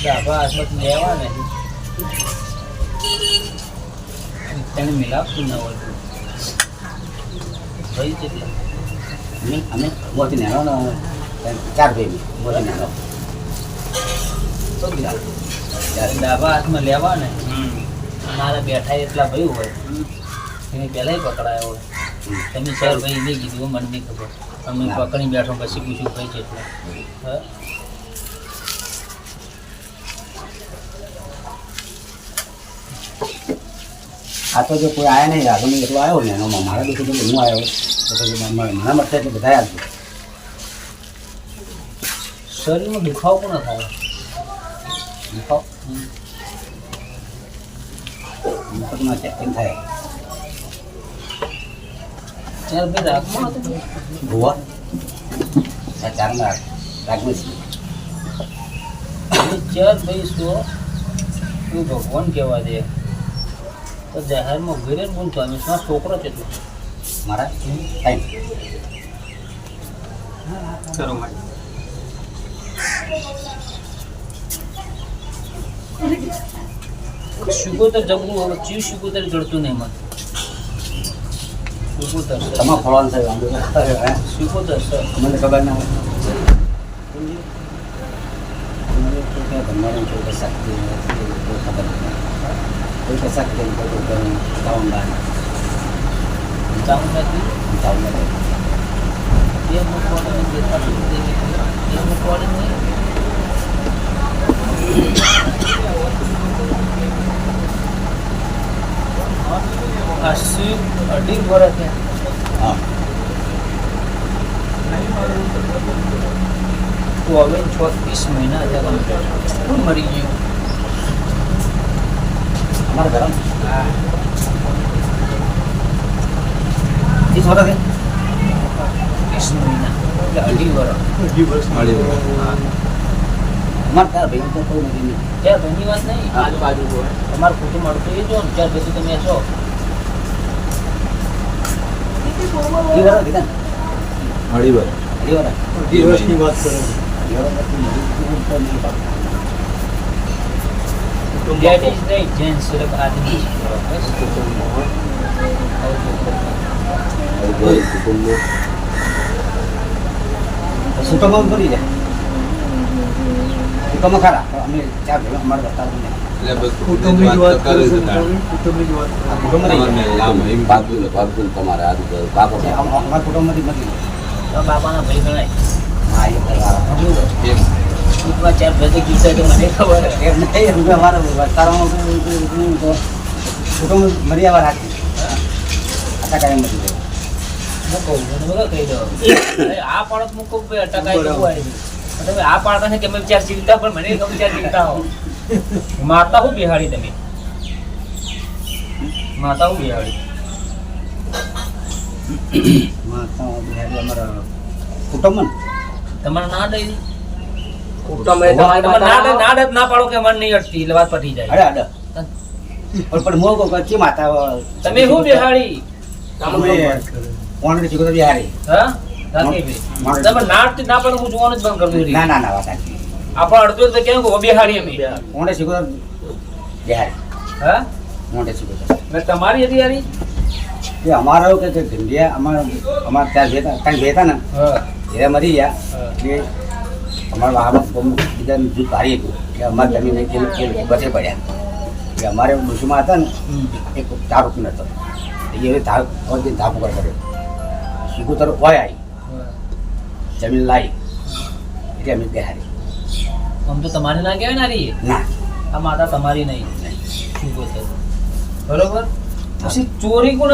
ડાબા હાથમાં લેવા ને તેને મિલાવતું ન હોય ભાઈ છે તે. અમે અમે મોટી નેનો ને ચાર ભાઈ મોટી નેનો. તો હાથમાં લેવા ને મારા બેઠા એટલા ભાઈ હોય. એને પહેલાંય પકડાયો હોય. તમે ચાર ભાઈ નહીં કીધું મને નહીં ખબર. અમે. પકડી બેઠો પછી પૂછ્યું ભાઈ છે એટલે હા? આ તો જો કોઈ આવ્યા નહીં આગળ એટલો આવ્યો ને એનો મારા દુઃખ તો હું આવ્યો તો પછી મને મળશે એટલે બધા આવજો શરીરમાં દુખાવો પણ થાય. દુખાવ? મફતમાં ચેકિંગ થાય. ત્યારે ભાઈ રાખમાં હતું ભુવા ચારમાં રાખવું છે ચાર ભાઈ તું ભગવાન કહેવા દે. તો જાહેરમાં ઘરે જ બોલતો અમે શું છોકરો છે તું. મારા ટાઈમ કરો માટે શુકોતર જબરું હવે ચીવ શુકોતર જડતું નહીં મને શુકોતર તમે ફળવાન વાંધો નથી. સર મને ખબર ના હોય. મને તો ક્યાં ભણવાનું કોઈ કે શક્તિ નથી, કોઈ ખબર નથી. કોઈ કે શક્તિ નથી, કોઈ કે ચાવંગા નથી, ચાવું નથી ચાવંગા નથી. એ મૂકવાનું નહીં દેતા સુધી એ મૂકવાનું નહીં આ શિવ અઢી વર્ષ થયા હા તો હવે છત્રીસ મહિના થયા કોણ મરી ઘરમાં ત્રીસ વર્ષ? ત્રીસ મહિના એટલે અઢી વર્ષ અઢી વર્ષ મળી અમારે તારા ભાઈ તો કોઈ નથી નહીં. ત્યાં ઘણી વાત નહીં. આજુબાજુ હોય તમારું કુટુંબ અડતું એ જો ચાર પછી તમે છો. ત્રીસ વર્ષ કીધા અઢી વર્ષ અઢી વર્ષ? અઢી વર્ષની વાત કરો. અઢી વર્ષ જેન્ટ્સ સિર્ફ આદમી છે બસ. કુટુંબમાં ભરી જાય કુટુંબમાં ખરા અમે ચાર ભાઈઓ અમારે બાપુ તમારે બાપાના ભાઈ ગણાય ટૂંકમાં ચાર ભાઈ કીધા તો મને ખબર એમ નહીં રૂપિયા અમારે વસ્તારમાં તો કુટુંબ મર્યાદા રાખી. આટલા કાંઈ નથી જાય. આ પાડત મૂકો અટકાય તમે આ પાડતા છે કે અમે ચાર જીવતા પણ મને તમે ચાર જીવતા હો. માતા હું બિહાડી તમે? માતા હું બિહાડી? માતા બિહારી અમારા કુટુંબમાં ને? તમારે ના દઈ કુટુંબ તમારે ના દઈ ના ના પાડો કે મને નહીં અટતી એટલે વાત પટી જાય. અરે અડે. પણ માતા તમે બિહારી હા? તમે ના પણ હું જોવાનું જ બંધ કરી દઉં ના ના વાત સાચી. આપણે અડધો તો કેમ કે બિહાડી અમે. શીખો તો બિહારી હા? ઓનરી શીખો તમારી હતી યારી? એ અમારો કે ઢીંડિયા અમારા અમારા ત્યાં ભેતા ત્યાં ભેતા ને એ મરી ગયા. અમારા વાહમાં બીજા જૂથ ભારી હતું કે અમારે જમીન એ એ બચે પડ્યા. કે અમારે ડોશીમાં હતા ને એક તાર ઉપર હતો એ તાર ઓરથી ધાપ ઉપર કર્યો. શીખું તરફ હોય આવી જમીન લાવી એટલે અમે બિહારી. આમ તો તમારે ના કહેવાય ને રહીએ એ. ના. આ માતા તમારી નહીં. બરોબર? પછી ચોરી કોણ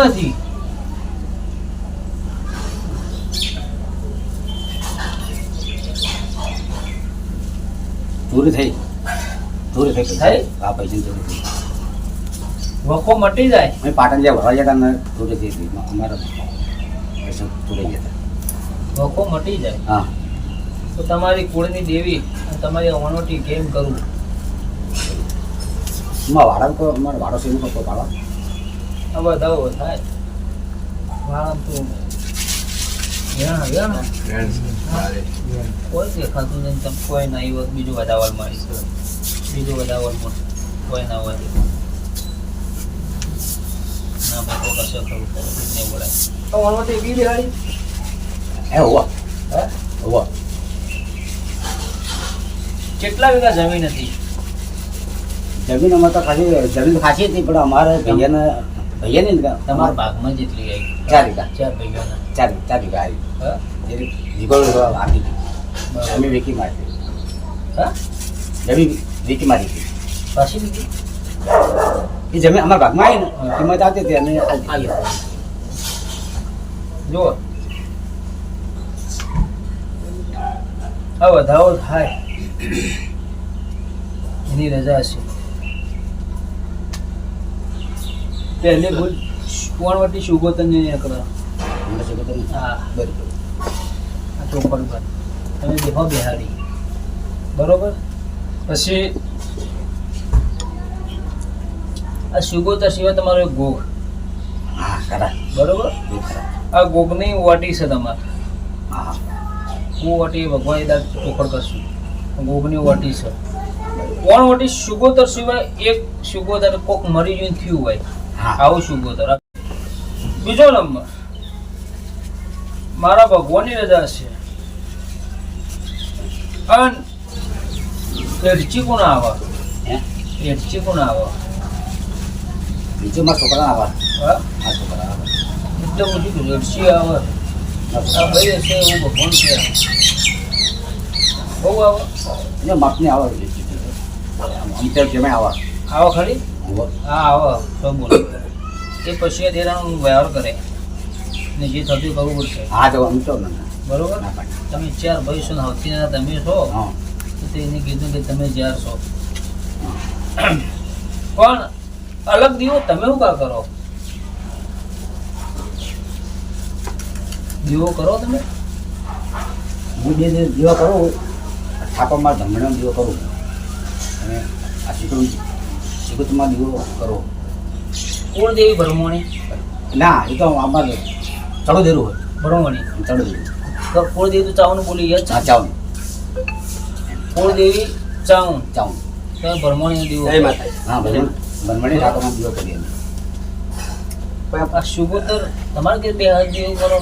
ચોરી થઈ. પૂરી થઈ. થઈ? આ પૈસા જરૂર થઈ. વખો મટી જાય. અમે પાટણ જ્યાં ભરવા જતા ને પૂરી થઈ હતી અમારા પૈસા પૂરી જતા વખો મટી જાય. હા. તો તમારી કુળની દેવી તમારી અવનોટી કેમ કરવું એમાં વાળા તો અમારા વાળો એનું કોઈ પાડવા આ બધા થાય. વાળા તો કોઈ દેખાતું નહીં તમે કોઈ નહીં હોત બીજું વધારવા મારી બીજું બધા હોય પણ ના હોય ના તો કશું પડે નહીં પડે તો વણવાટી એવી બિહારી એ હોવા હે? હોવા કેટલા વીઘા જમીન હતી? જમીન અમારે તો ખાલી જમીન ખાસી હતી પણ અમારે ભૈયાને ભૈયાની ને તમારા ભાગમાં જેટલી આવી. ચાર વીઘા. ચાર વીઘાના ચાર ચાર વીઘા આવી. હા જીગોળ આપી હતી. વેકી મારી હા? જમીન વેકી મારી હતી પછી એ જમીન અમારા ભાગમાં આવી ને કિંમત આવતી હતી અને આવી જુઓ. આ વધારો થાય. એની રજા છે પહેલી ભૂલ કોણવટી સુગોતન ને નીકળો મને હા બરોબર. આ ચોપડ પર તમે બેહો બિહારી બરોબર? પછી આ સુગોતર સિવાય તમારો એક ગોગ. હા ખરા. બરોબર? આ ગોગની વાટી છે તમારે. હા. હા હું વાટી ભગવાન દાદ ચોખડ કરશું. ગોગની વાટી છે. કોણ વાટી? સુગોતર સિવાય એક સુગોતર કોક મરી જઈને થયું હોય. હા. આવું સુગોતર. બીજો નંબર. મારા ભગવાનની રજા છે. અન એડચી કોણ આવે? એડચી કોણ આવે? બીજું મારા છોકરા આવા. હા? છોકરા આવા. એટલે હું કીધું એડચી આવે. આ ભાઈ છે હું ભગવાન છે. બહુ આવે. એને માપની આવા આમ તેમ જેમાં આવા. આવો ખરી. હા આવો. તો બોલો. એ પછી દેરાનું વ્યવહાર કરે. ને જે થતું કરવું પડશે. હા તો આમ તો બરોબર? તમે ચાર ભાઈ છો ને તમે છો હા. તો તેને કીધું કે તમે ચાર છો. પણ અલગ દીવો તમે શું કા કરો? દીવો કરો તમે? હું જે જે દીવો કરું થાપામાં ધમણો દીવો કરું. અને આ શીખું શીખુતમાં દીવો કરો. કોણ દેવી ભરમોણી ના એ તો આમાં ચડો દેરું હોય. ભરમોણી ચડો દેરું તો કોળ દેવી તો ચાવનું બોલી યાદ હા ચાવન. કોળ દેવી ચાવન? ચાવન. તો ભરમણી દીવો જય માતા હા બનમણી ઠાકોરમાં દીવો કરીએ અમે. આ સુગોતર તમારે કે બે હાથ દેવું કરો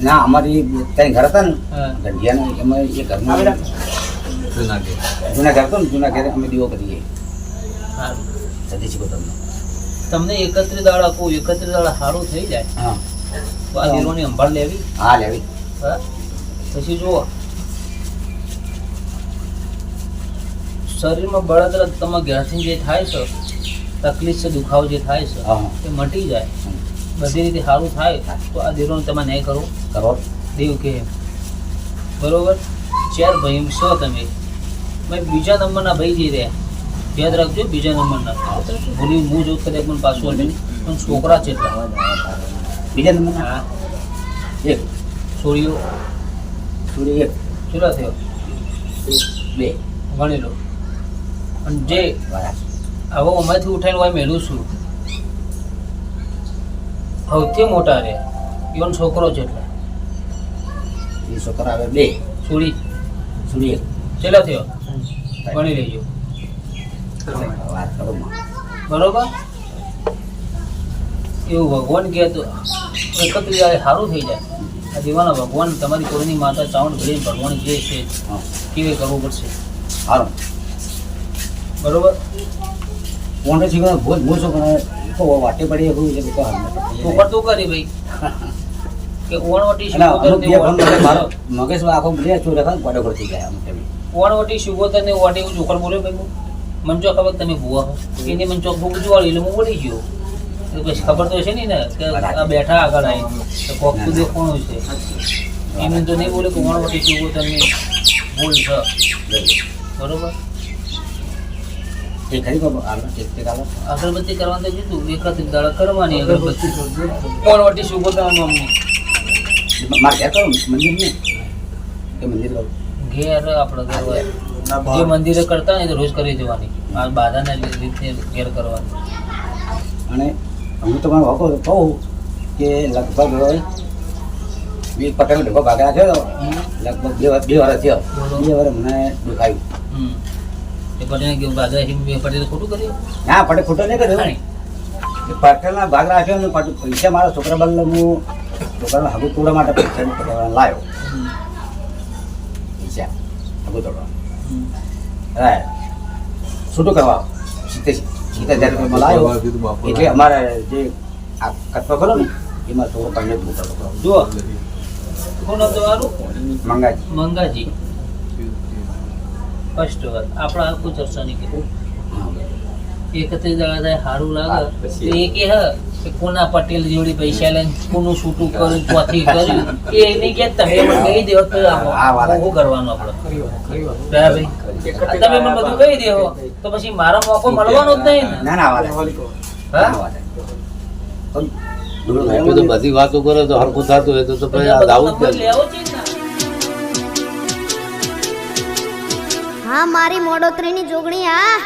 ના અમારી ત્યાં ઘર હતા ને હા. ગંઢિયાના એમાં એ ઘરમાં જૂના ઘેર. જૂના ઘર હતો ને જૂના ઘરે અમે દીવો કરીએ. સારું. સદી શીખો તમને એકત્રિત દાડા કહું એકત્રી દાડા સારું થઈ જાય. હા. તો આ દીરોની અંભાળ લેવી. હા લેવી. હા? પછી જુઓ. શરીરમાં બળતરા તમારા ઘેરથી જે થાય છે તકલીફ છે દુખાવો જે થાય છે એ મટી જાય. બધી રીતે સારું થાય તો આ દીરોને તમે નહીં કરો. કરો. દેવ કે બરોબર? ચાર ભાઈ છો તમે. ભાઈ બીજા નંબરના ભાઈ જઈ રહ્યા. યાદ રાખજો બીજા નંબરના ભૂલી હું જો કદાચ પણ પાછું હતું પણ છોકરા છે એટલા બીજા નંબર હા. એક. સૂર્ય એક. કેટલા થયો? બે. ગણી લો. અને જે હવે અમારથી ઉઠાઈને હોય મેળું છું. સૌથી મોટા રે. એનો છોકરો છે એટલે. એ છોકરા આવે બે. છોડી છોડી એક. કેટલા થયો? ગણી લેજો. કરો. બરોબર? એવું ભગવાન કહે તો એકત્રિત સારું થઈ જાય. આ દીવાના ભગવાન તમારી કોઈની માતા ચાવણ ઘડી ભગવાન જે છે. કેવી કરવું પડશે? સારું. બરોબર? કોને છે ભૂલ ભૂલ તો વાટે પડી એવું છે તો ઉપર તું કરી ભાઈ. કે ઓણવટી મારો મગજમાં આખો બ્લે ચોર રાખે પડે પડતી ગયા ઓણવટી સુગોતર ને વાટી હું ચોખડ બોલ્યો ભાઈ મને જો ખબર તમે ભૂવા એને મને ચોખ ભૂખ જોવાળી એટલે હું બોલી ગયો. પછી ખબર તો છે નહીં ને કે આ બેઠા આગળ આવી તો કોક તો દેખવાનું છે. એને તો નહીં બોલે કે વટી સુગોતર તમે ભૂલ છે. બરોબર? અગરબત્તી કરવાની તો જુદું એકત્રિત દાડા કરવાની અગરબત્તી. ઓણવટી સુગોતર નામની મારે ઘેર કરું મંદિર ને કે મંદિર કરું ઘેર આપણે કરવા જે મંદિરે કરતા ને રોજ કરી દેવાની. આ બાધાને રીતે ઘેર કરવાની. અને હું તો મારો હકો કહું કે લગભગ બે પટેલ ઢોકો ભાગેલા છે લગભગ બે બે વર્ષ થયો. બે વર્ષ મને દુખાયું. ના પટેલ ખોટો નહીં કર્યો. પટેલના ભાગ રાખ્યો ને પૈસા મારા છોકરા બદલ હું છોકરાને હગું તોડવા માટે પૈસા લાવ્યો પૈસા હગું તોડવા. છૂટું કરવા? સિત્તેર સિત્તેર હજાર રૂપિયા બોલાયો એટલે અમારે જે આ કટકો કરો ને એમાં થોડો તમને જુઓ. કોણ હતું વારું? મંગાજી. મંગાજી. ફર્સ્ટ વાત. આપણા આખું ચર્ચા નહીં કર્યું એકત્રીસ દાડા થાય સારું લાગે. તો એ કે હ કે કોના પટેલ જોડી પૈસા લઈને કોનું છૂટું કર્યું ચોથી કર્યું? એ નહીં કે તમે મને કહી દેવો તો શું કરવાનું આપણે. તમે મને બધું કહી દેવો તો પછી મારો મોકો મળવાનો જ નહીં ને. ના હા? તો બધી વાતો કરો તો હરખું થતું હોય તો પછી આ જ હા મારી મોડોતરીની જોગણી આ